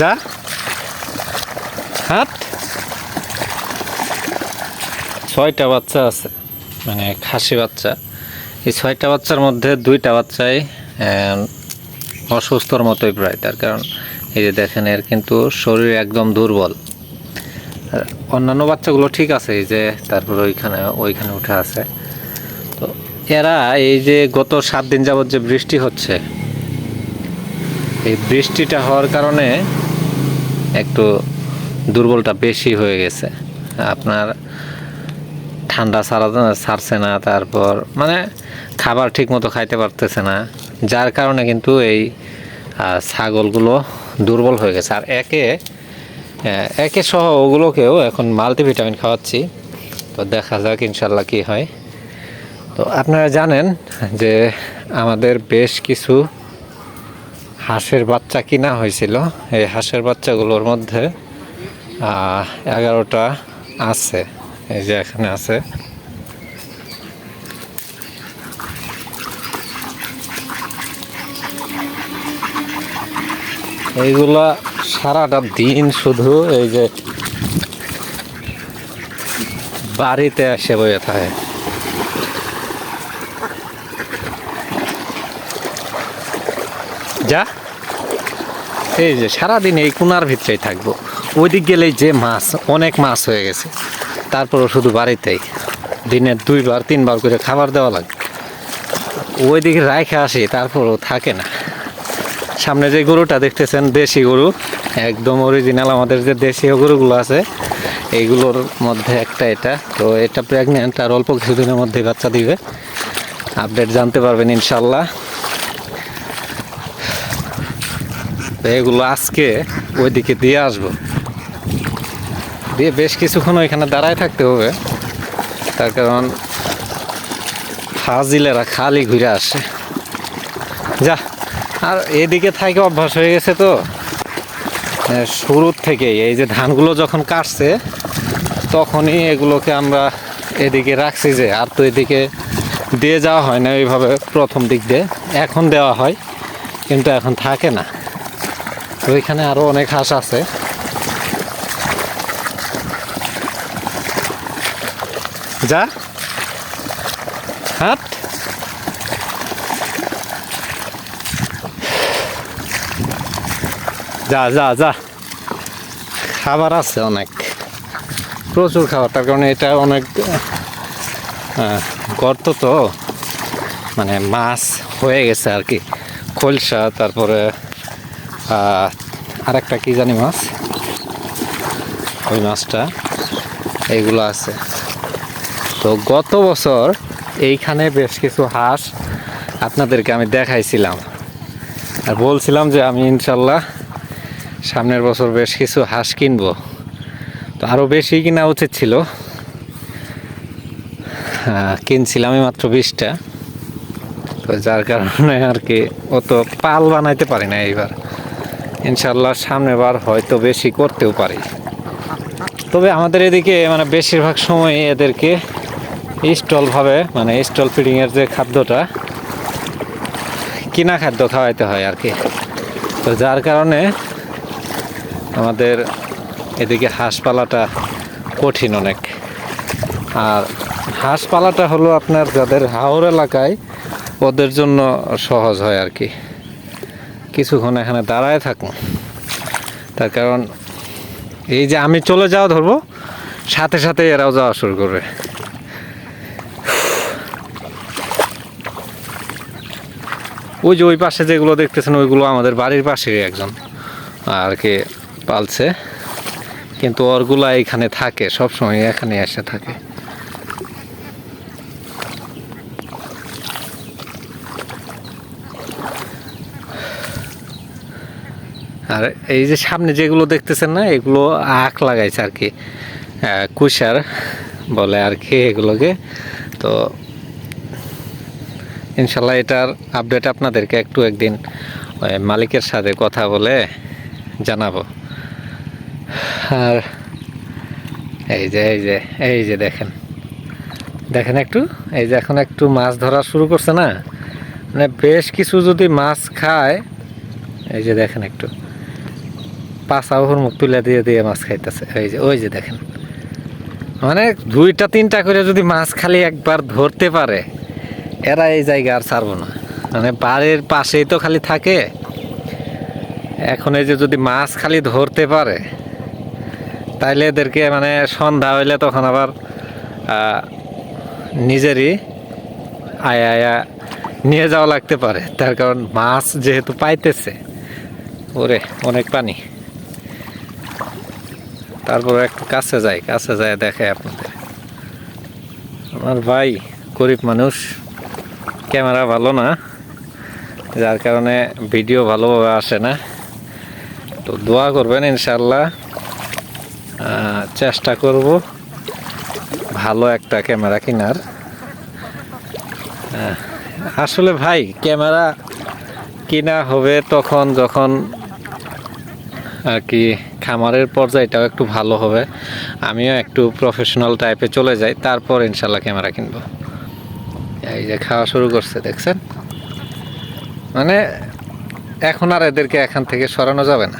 যা। হাট ছয়টা বাচ্চা আছে মানে খাসি বাচ্চা। এই ছয়টা বাচ্চার মধ্যে দুইটা বাচ্চাই অসুস্থর মতোই প্রায়, তার কারণ এই যে দেখেন এর কিন্তু শরীর একদম দুর্বল। অন্যান্য বাচ্চাগুলো ঠিক আছে, এই যে তারপর ওইখানে ওইখানে উঠে আছে। তো এরা এই যে গত সাত দিন যাবত যে বৃষ্টি হচ্ছে, এই বৃষ্টিটা হওয়ার কারণে একটু দুর্বলটা বেশি হয়ে গেছে। আপনার ঠান্ডা ছাড়া ছাড়ছে না, তারপর মানে খাবার ঠিক মতো খাইতে পারতেছে না। যার কারণে কিন্তু এই ছাগলগুলো দুর্বল হয়ে গেছে। আর একে একে সহ ওগুলোকেও এখন মাল্টিভিটামিন খাওয়াচ্ছি। তো দেখা যাক ইনশাল্লাহ কী হয়। তো আপনারা জানেন যে আমাদের বেশ কিছু হাঁসের বাচ্চা কিনা হয়েছিল। এই হাঁসের বাচ্চাগুলোর মধ্যে এগারোটা আছে। এই যে এখানে আছে। এইগুলা সারাটা দিন শুধু এই যে বাড়িতে এসে বয়ে থাকে। যা। এই যে সারাদিন এই কোনার ভিতরেই থাকব। ওইদিক গেলেই যে মাছ, অনেক মাছ হয়ে গেছে। তারপরও শুধু বাড়িতেই। দিনে দুইবার, তিনবার করে খাবার দেওয়া লাগে। ওইদিকে রাইখে আসি, তারপরও থাকে না। সামনে যে গরুটা দেখতেছেন, দেশি গরু। একদম অরিজিনাল আমাদের যে দেশীয় গরুগুলো আছে, এইগুলোর মধ্যে একটা এটা। তো এটা প্রেগনেন্ট আর অল্প কিছুদিনের মধ্যে বাচ্চা দিবে। আপডেট জানতে পারবেন ইনশাল্লাহ। তো এগুলো আজকে ওইদিকে দিয়ে আসব। দিয়ে বেশ কিছুক্ষণ ওইখানে দাঁড়ায় থাকতে হবে। তার কারণ ফাজিলেরা খালি ঘুরে আসে। যা, আর এদিকে থাকে অভ্যাস হয়ে গেছে তো। শুরুর থেকেই এই যে ধানগুলো যখন কাটছে, তখনই এগুলোকে আমরা এদিকে রাখছি যে, আর তো এদিকে দিয়ে যাওয়া হয় না, এইভাবে প্রথম দিক দিয়ে। এখন দেওয়া হয়, কিন্তু এখন থাকে না। তো এখানে আরও অনেক হাঁস আছে। যা। হাট। যা যা যা। খাবার আছে অনেক। প্রচুর খাবার তার কারণে এটা অনেক আহ, গর্ত তো। মানে মাছ হয়ে গেছে আর কি। খোলসা তারপরে আহ, আরেকটা কি জানি মাছ? ওই মাছটা। এইগুলো আছে। তো গত বছর এইখানে বেশ কিছু হাঁস আপনাদেরকে আমি দেখাইছিলাম। আর বলছিলাম যে আমি ইনশাল্লাহ সামনের বছর বেশ কিছু হাঁস কিনবো। তো আরও বেশি কিনা উচিত ছিল। আহ, কিনছিলামই মাত্র বিশটা। তো যার কারণে আর কি অত পাল বানাইতে পারি না এইবার। ইনশাল্লাহ সামনের বার হয়তো বেশি করতেও পারি। তবে আমাদের এদিকে মানে বেশিরভাগ সময় এদেরকে স্টলভাবে মানে স্টল ফিডিংয়ের যে খাদ্যটা, কিনা খাদ্য খাওয়াইতে হয় আর কি। তো যার কারণে আমাদের এদিকে হাঁস পালাটা কঠিন অনেক। আর হাঁস পালাটা হলো আপনার যাদের হাওর এলাকায়, ওদের জন্য সহজ হয় আর কি। কিছুক্ষণ এখানে দাঁড়ায় থাকুন। তার কারণ এই যে আমি চলে যাওয়া ধরবো, সাথে সাথে এরাও যাওয়া শুরু করবে। ওই যে ওই পাশে যেগুলো দেখতেছেন, ওইগুলো আমাদের বাড়ির পাশেই একজন আর কি পালছে। কিন্তু ওরগুলা এখানে থাকে সব সময় এখানে এসে থাকে। আর এই যে সামনে যেগুলো দেখতেছেন না, এগুলো আখ লাগাইছে আর কি কুষার বলে আর কি এগুলোকে। তো ইনশাল্লাহ এটার আপডেট আপনাদেরকে একটু একদিন মালিকের সাথে কথা বলে জানাব। আর এই যে এই যে এই যে দেখেন দেখেন একটু, এই যে এখন একটু মাছ ধরা শুরু করছে না? মানে বেশ কিছু যদি মাছ খায়, এই যে দেখেন একটু। পাঁচা ওহর মুখ তুলে দিয়ে দিয়ে মাছ খাইতেছে। ওই যে ওই যে দেখেন। মানে দুইটা, তিনটা করে যদি মাছ খালি একবার ধরতে পারে, এরা এই জায়গা আর ছাড়বো না। মানে বাড়ির পাশেই তো খালি থাকে। এখন এই যে যদি মাছ খালি ধরতে পারে, তাইলে এদেরকে মানে সন্ধ্যা হইলে তখন আবার নিজেরই আয়া আয়া নিয়ে যাওয়া লাগতে পারে। তার কারণ মাছ যেহেতু পাইতেছে, ওরে, অনেক পানি। তারপর একটু কাছে যাই, কাছে যায় দেখে আপনাদের। আমার ভাই গরিব মানুষ, ক্যামেরা ভালো না, যার কারণে ভিডিও ভালোভাবে আসে না। তো দোয়া করবেন ইনশাল্লাহ চেষ্টা করব ভালো একটা ক্যামেরা কেনার। আসলে ভাই, ক্যামেরা কিনা হবে তখন যখন আর কি খামারের পর্যায়টাও একটু ভালো হবে। আমিও একটু প্রফেশনাল টাইপে চলে যাই, তারপর ইনশাল্লাহ ক্যামেরা কিনবো। এই যে খাওয়া শুরু করছে, দেখছেন? মানে এখন আর এদেরকে এখান থেকে সরানো যাবে না।